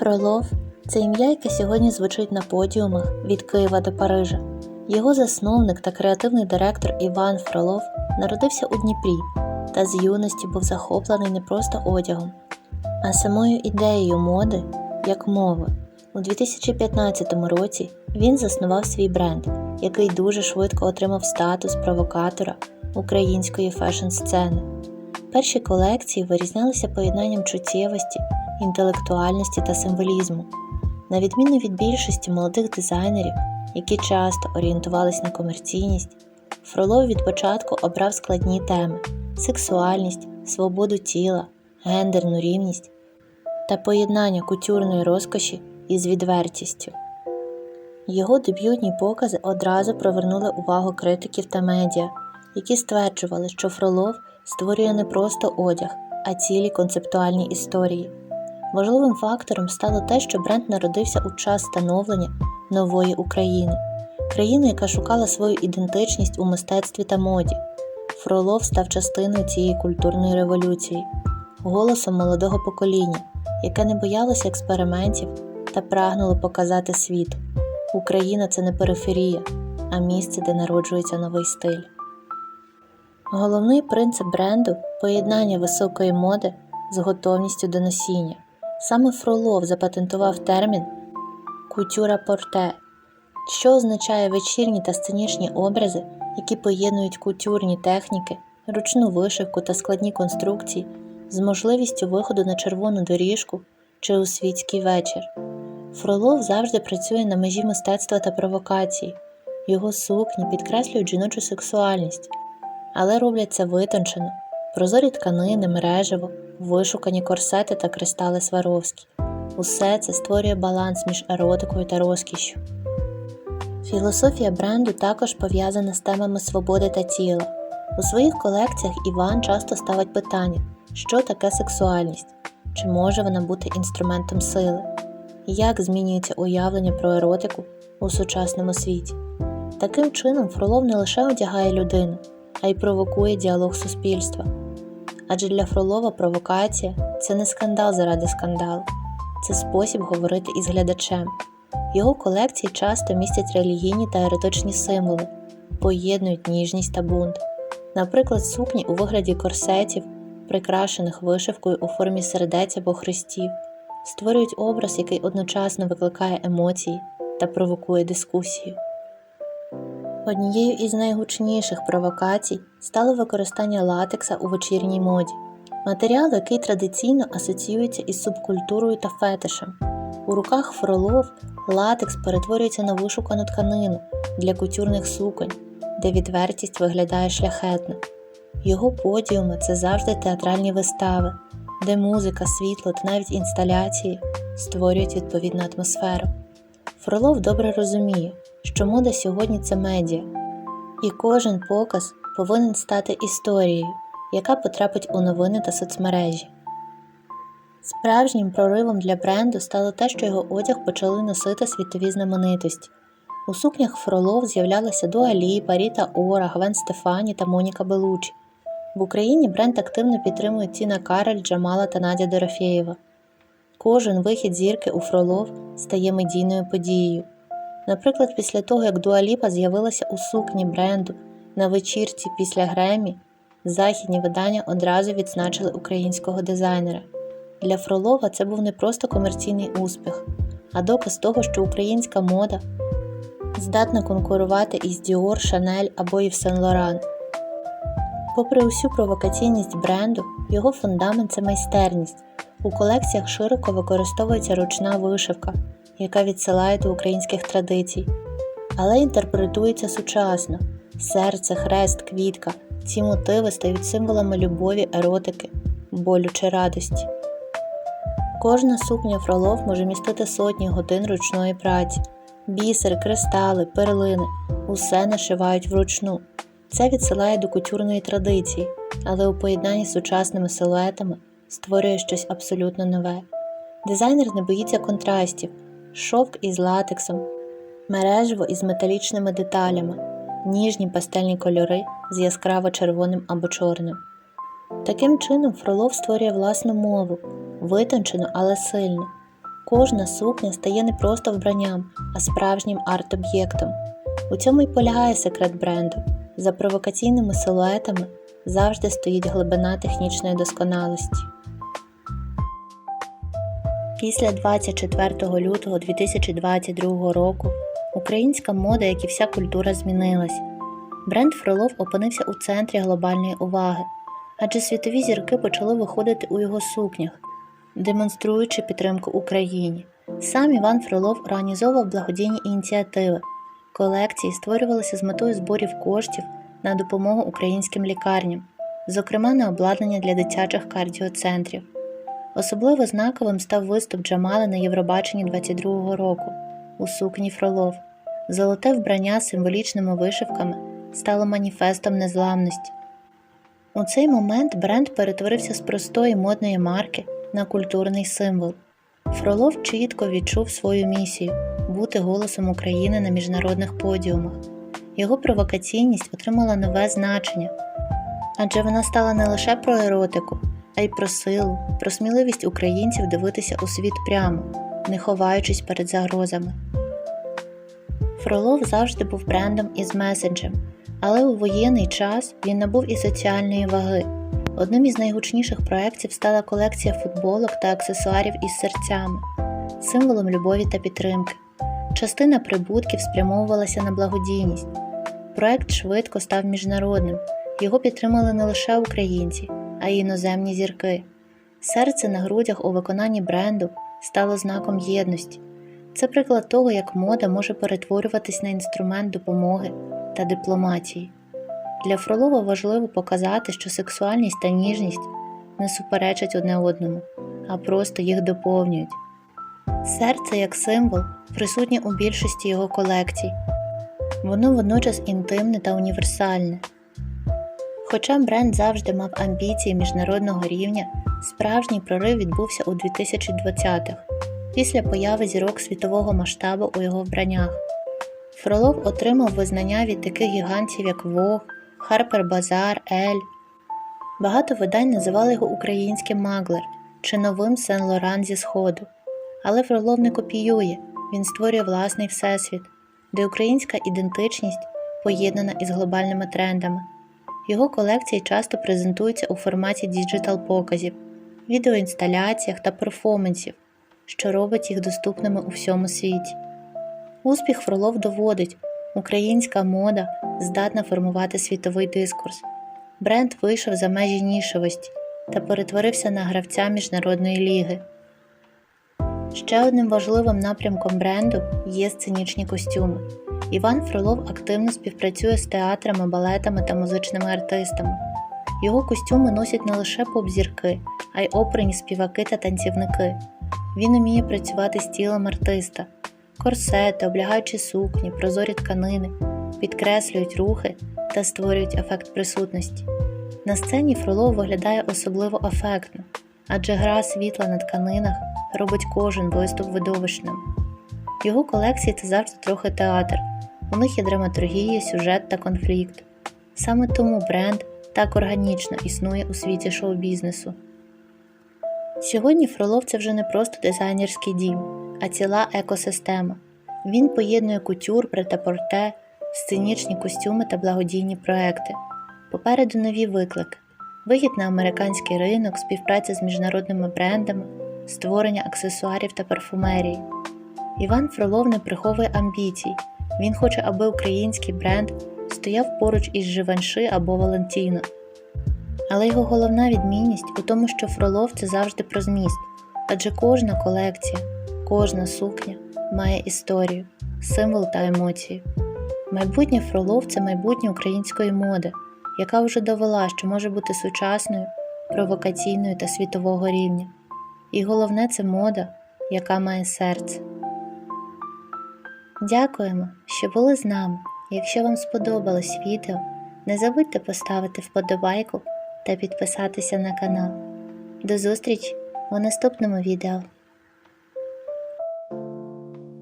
Фролов це ім'я, яке сьогодні звучить на подіумах від Києва до Парижа. Його засновник та креативний директор Іван Фролов народився у Дніпрі та з юності був захоплений не просто одягом, а самою ідеєю моди як мови. У 2015 році він заснував свій бренд, який дуже швидко отримав статус провокатора української фешн-сцени. Перші колекції вирізнялися поєднанням чуттєвості, інтелектуальності та символізму. На відміну від більшості молодих дизайнерів, які часто орієнтувались на комерційність, Фролов від початку обрав складні теми: сексуальність, свободу тіла, гендерну рівність та поєднання кутюрної розкоші із відвертістю. Його дебютні покази одразу привернули увагу критиків та медіа, які стверджували, що Фролов створює не просто одяг, а цілі концептуальні історії. Важливим фактором стало те, що бренд народився у час становлення нової України, країни, яка шукала свою ідентичність у мистецтві та моді. Фролов став частиною цієї культурної революції, голосом молодого покоління, яке не боялося експериментів та прагнуло показати світу. Україна це не периферія, а місце, де народжується новий стиль. Головний принцип бренду поєднання високої моди з готовністю до носіння. Саме Фролов запатентував термін кутюра порте, що означає вечірні та сценічні образи, які поєднують кутюрні техніки, ручну вишивку та складні конструкції з можливістю виходу на червону доріжку чи у світський вечір. Фролов завжди працює на межі мистецтва та провокації. Його сукні підкреслюють жіночу сексуальність, але роблять це витончено, прозорі тканини, мережево, вишукані корсети та кристали Сваровські. Усе це створює баланс між еротикою та розкішшю. Філософія бренду також пов'язана з темами свободи та тіла. У своїх колекціях Іван часто ставить питання, що таке сексуальність, чи може вона бути інструментом сили, як змінюється уявлення про еротику у сучасному світі. Таким чином, Фролов не лише одягає людину, а й провокує діалог суспільства. Адже для Фролова провокація це не скандал заради скандалу, це спосіб говорити із глядачем. Його колекції часто містять релігійні та еротичні символи, поєднують ніжність та бунт. Наприклад, сукні у вигляді корсетів, прикрашених вишивкою у формі сердець або хрестів, створюють образ, який одночасно викликає емоції та провокує дискусію. Однією із найгучніших провокацій стало використання латекса у вечірній моді, матеріал, який традиційно асоціюється із субкультурою та фетишем. У руках фролов латекс перетворюється на вишукану тканину для кутюрних суконь, де відвертість виглядає шляхетно. Його подіуми це завжди театральні вистави, де музика, світло та навіть інсталяції створюють відповідну атмосферу. Фролов добре розуміє, що мода сьогодні це медіа, і кожен показ повинен стати історією, яка потрапить у новини та соцмережі. Справжнім проривом для бренду стало те, що його одяг почали носити світові знаменитості. У сукнях Фролов з'являлися Дуа Ліпа, Ріта Ора, Гвен Стефані та Моніка Белучі. В Україні бренд активно підтримує Тіна Кароль, Джамала та Надя Дорофєєва. Кожен вихід зірки у Фролов стає медійною подією. Наприклад, після того, як Дуаліпа з'явилася у сукні бренду на вечірці після Гремі, західні видання одразу відзначили українського дизайнера. Для Фролова це був не просто комерційний успіх, а доказ того, що українська мода здатна конкурувати із Dior, Chanel або Yves Saint Laurent. Попри усю провокаційність бренду, його фундамент це майстерність. У колекціях широко використовується ручна вишивка, яка відсилає до українських традицій, але інтерпретується сучасно: серце, хрест, квітка. Ці мотиви стають символами любові, еротики, болю чи радості. Кожна сукня Фролов може містити сотні годин ручної праці, бісер, кристали, перлини усе нашивають вручну. Це відсилає до кутюрної традиції, але у поєднанні з сучасними силуетами створює щось абсолютно нове. Дизайнер не боїться контрастів, шовк із латексом, мережево із металічними деталями, ніжні пастельні кольори з яскраво червоним або чорним. Таким чином, Фролов створює власну мову, витончену, але сильну. Кожна сукня стає не просто вбранням, а справжнім арт-об'єктом. У цьому й полягає секрет бренду. За провокаційними силуетами завжди стоїть глибина технічної досконалості. Після 24 лютого 2022 року українська мода, як і вся культура, змінилась. Бренд Фролов опинився у центрі глобальної уваги, адже світові зірки почали виходити у його сукнях, демонструючи підтримку Україні. Сам Іван Фролов організовував благодійні ініціативи. Колекції створювалися з метою зборів коштів на допомогу українським лікарням, зокрема на обладнання для дитячих кардіоцентрів. Особливо знаковим став виступ Джамали на Євробаченні 22-го року у сукні Фролов. Золоте вбрання з символічними вишивками стало маніфестом незламності. У цей момент бренд перетворився з простої модної марки на культурний символ. Фролов чітко відчув свою місію бути голосом України на міжнародних подіумах. Його провокаційність отримала нове значення, адже вона стала не лише про еротику, а й про силу, про сміливість українців дивитися у світ прямо, не ховаючись перед загрозами. Фролов завжди був брендом із меседжем, але у воєнний час він набув і соціальної ваги. Одним із найгучніших проєктів стала колекція футболок та аксесуарів із серцями, символом любові та підтримки. Частина прибутків спрямовувалася на благодійність. Проект швидко став міжнародним. Його підтримали не лише українці, а й іноземні зірки. Серце на грудях у виконанні бренду стало знаком єдності. Це приклад того, як мода може перетворюватись на інструмент допомоги та дипломатії. Для Фролова важливо показати, що сексуальність та ніжність не суперечать одне одному, а просто їх доповнюють. Серце як символ присутнє у більшості його колекцій, воно водночас інтимне та універсальне. Хоча бренд завжди мав амбіції міжнародного рівня, справжній прорив відбувся у 2020-х, після появи зірок світового масштабу у його вбраннях. Фролов отримав визнання від таких гігантів, як Vogue, Harper Bazaar, Elle. Багато видань називали його українським Маглер чи новим Сен Лоран зі Сходу. Але Фролов не копіює, він створює власний всесвіт, де українська ідентичність поєднана із глобальними трендами. Його колекції часто презентуються у форматі діджитал-показів, відеоінсталяціях та перформансів, що робить їх доступними у всьому світі. Успіх Фролов доводить, українська мода здатна формувати світовий дискурс. Бренд вийшов за межі нішевості та перетворився на гравця міжнародної ліги. Ще одним важливим напрямком бренду є сценічні костюми. Іван Фролов активно співпрацює з театрами, балетами та музичними артистами. Його костюми носять не лише поп-зірки, а й оперні співаки та танцівники. Він уміє працювати з тілом артиста. Корсети, облягаючі сукні, прозорі тканини підкреслюють рухи та створюють ефект присутності. На сцені Фролов виглядає особливо ефектно, адже гра світла на тканинах робить кожен виступ видовищним. Його колекції це завжди трохи театр. У них є драматургія, сюжет та конфлікт. Саме тому бренд так органічно існує у світі шоу-бізнесу. Сьогодні Фролов це вже не просто дизайнерський дім, а ціла екосистема. Він поєднує кутюр, претапорте, сценічні костюми та благодійні проекти. Попереду нові виклики: вихід на американський ринок, співпраця з міжнародними брендами, створення аксесуарів та парфумерії. Іван Фролов не приховує амбіцій. Він хоче, аби український бренд стояв поруч із Живанши або Валентіно. Але його головна відмінність у тому, що Фролов це завжди про зміст, адже кожна колекція, кожна сукня має історію, символ та емоції. Майбутнє Фролов це майбутнє української моди, яка вже довела, що може бути сучасною, провокаційною та світового рівня. І головне це мода, яка має серце. Дякуємо, що були з нами. Якщо вам сподобалось відео, не забудьте поставити вподобайку та підписатися на канал. До зустрічі у наступному відео.